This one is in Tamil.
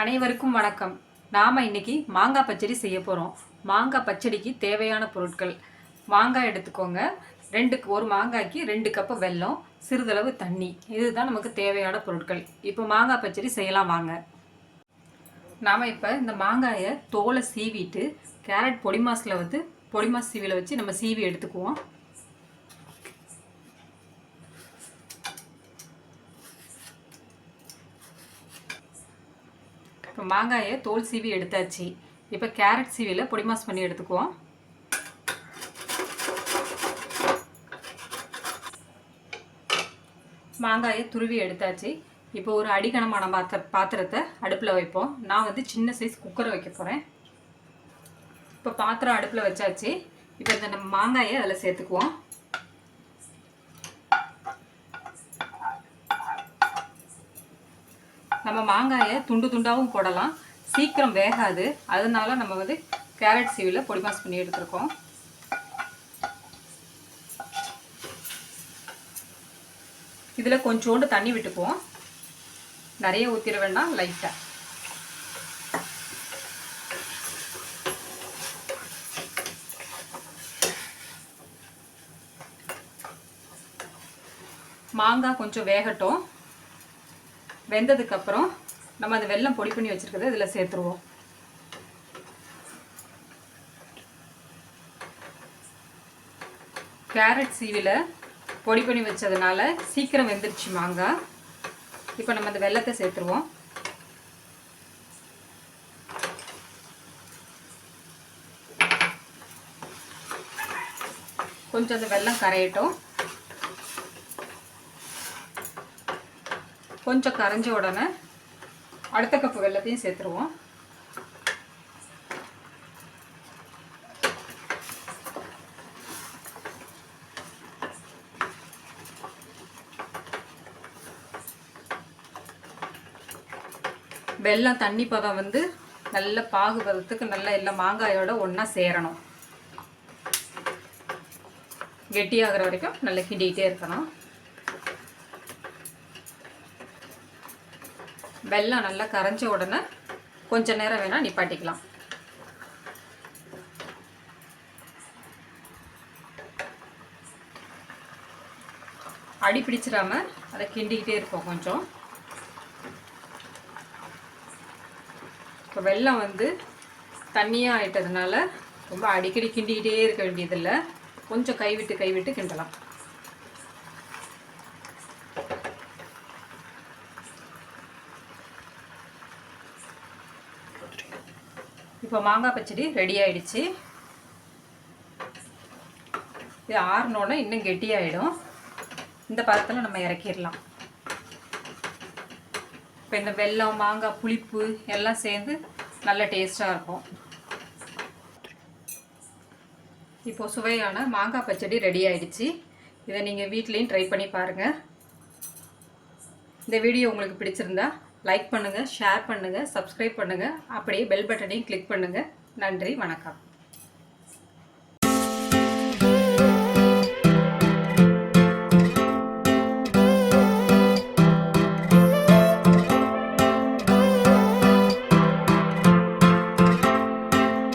அனைவருக்கும் வணக்கம். நாம் இன்றைக்கி மாங்காய் பச்சடி செய்ய போகிறோம் மாங்காய் பச்சடிக்கு தேவையான பொருட்கள். மாங்காய் எடுத்துக்கோங்க. ரெண்டு ஒரு மாங்காய்க்கு ரெண்டு கப்பு வெல்லம் சிறிதளவு தண்ணி. இதுதான் நமக்கு தேவையான பொருட்கள். இப்போ மாங்காய் பச்சடி செய்யலாம் வாங்க. நாம் இப்போ இந்த மாங்காயை தோலை சீவிட்டு கேரட் பொடி மாஸில் வந்து பொடி மாஸ் சீவியில் வச்சு நம்ம சீவி எடுத்துக்குவோம். இப்போ மாங்காயை தோல் சீவி எடுத்தாச்சு. இப்போ கேரட் சீவியில் பொடிமாஸ் பண்ணி எடுத்துக்குவோம். மாங்காயை துருவி எடுத்தாச்சு. இப்போ ஒரு அடிக்கணமான பாத்திர பாத்திரத்தை அடுப்பில் வைப்போம். நான் வந்து சின்ன சைஸ் குக்கரை வைக்க போகிறேன் இப்போ பாத்திரம் அடுப்பில் வச்சாச்சு. இப்போ இந்த நம்ம மாங்காயை அதில் சேர்த்துக்குவோம். நம்ம மாங்காயை துண்டு துண்டாகவும் போடலாம். சீக்கிரம் வேகாது. அதனால நம்ம வந்து கேரட் சீவில் பொடி மாஸ் பண்ணி எடுத்துருக்கோம். இதில் கொஞ்சோண்டு தண்ணி விட்டுக்குவோம். நிறைய ஊற்றிட வேண்டாம் லைட்டாக மாங்காய் கொஞ்சம் வேகட்டும். வெந்ததுக்கப்புறம் நம்ம அந்த வெல்லம் பொடி பண்ணி வச்சுருக்கிறத இதில் சேர்த்துருவோம். கேரட் சீவியில் பொடி பண்ணி வச்சதுனால சீக்கிரம் வெந்துருச்சு மாங்காய். இப்போ நம்ம அந்த வெல்லத்தை சேர்த்துருவோம். கொஞ்சம் அந்த வெல்லம் கரையட்டும். கொஞ்சம் கரைஞ்ச உடனே அடுத்த கப்பு வெள்ளத்தையும் சேர்த்துருவோம். வெள்ளம் தண்ணி பதம் வந்து நல்ல பாகு பதத்துக்கு நல்லா எல்லாம் மாங்காயோட ஒன்றா சேரணும். கெட்டியாகிற வரைக்கும் நல்லா கிண்டிகிட்டே இருக்கணும். வெல்லம் நல்லா கரைஞ்ச உடனே கொஞ்ச நேரம் வேணால் நிப்பாட்டிக்கலாம். அடி பிடிச்சிடாம அதை கிண்டிக்கிட்டே இருப்போம் கொஞ்சம். இப்போ வெல்லம் வந்து தண்ணியாக ஆயிட்டதுனால ரொம்ப அடிக்கடி கிண்டிக்கிட்டே இருக்க வேண்டியதில்லை. கொஞ்சம் கைவிட்டு கைவிட்டு கிண்டலாம். இப்போ மாங்காய் பச்சடி ரெடி ஆயிடுச்சு. இது ஆறினோடனே இன்னும் கெட்டியாயிடும். இந்த பதத்தில் நம்ம இறக்கிடலாம். இப்போ இந்த வெல்லம் மாங்காய் புளிப்பு எல்லாம் சேர்ந்து நல்ல டேஸ்ட்டாக இருக்கும். இப்போ சுவையான மாங்காய் பச்சடி ரெடி ஆயிடுச்சு. இதை நீங்கள் வீட்லேயும் ட்ரை பண்ணி பாருங்கள் இந்த வீடியோ உங்களுக்கு பிடிச்சிருந்தா லைக் பண்ணுங்கள் ஷேர் பண்ணுங்கள் சப்ஸ்கிரைப் பண்ணுங்கள் அப்படியே பெல் பட்டனையும் கிளிக் பண்ணுங்கள் நன்றி வணக்கம்.